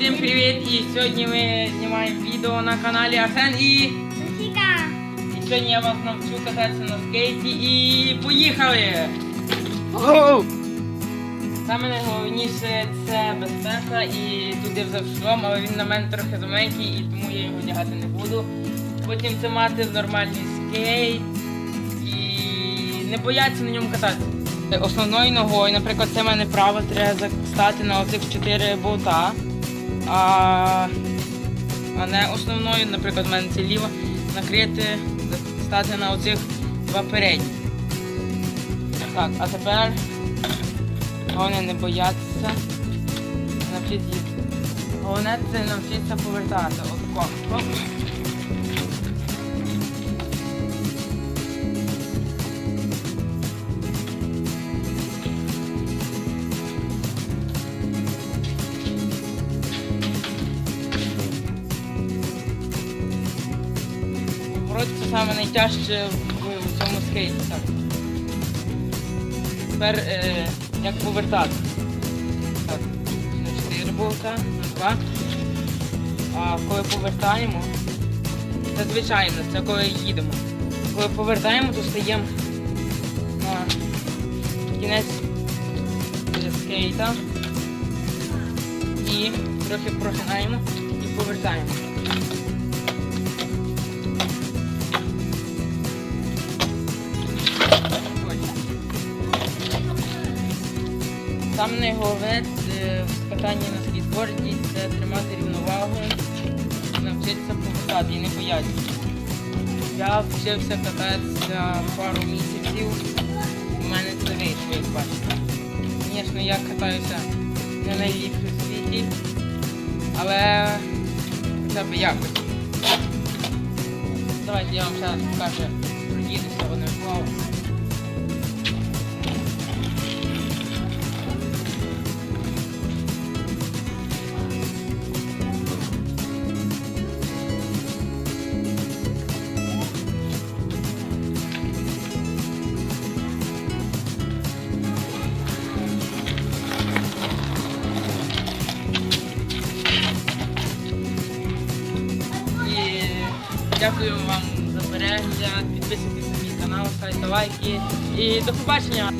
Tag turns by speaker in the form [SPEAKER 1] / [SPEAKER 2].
[SPEAKER 1] Всім привіт! І сьогодні ми знімаємо відео на каналі Арсен і...
[SPEAKER 2] Софіка.
[SPEAKER 1] і сьогодні я вас навчу кататися на скейті і поїхали! Саме найголовніше це безпека і туди взавшлом, але він на мене трохи замаленький і тому я його одягати не буду. Потім це мати нормальний скейт і не боятися на ньому кататися. Основною ногою, наприклад, це в мене право, треба стати на оцих чотири болта. А, а не основною, наприклад, в мене це ліва, накрити, стати на оцих два передні. Так, а тепер головне не боятися. Навчитися. Головне це навчитися повертати. Отако. Це саме найтяжче в, в цьому скейті. Так. Тепер е, як повертати. Так, на 4 болта, на 2. А коли повертаємо, це звичайно, це коли їдемо. Коли повертаємо, то стаємо на кінець скейта і трохи прогинаємо і повертаємо. Саме найголовне е, в катанні на скейтборді це тримати рівновагу, навчитися повертати і не боятися. Я вчився кататися пару місяців, у мене це вийшло, як бачите. Звісно, я катаюся не найліпше в світі, але хоча б якось. Давайте я вам зараз покажу, проїдуся одне слово. Дякую вам за перегляд. Підписуйтесь на мій канал, ставте лайки. І до побачення!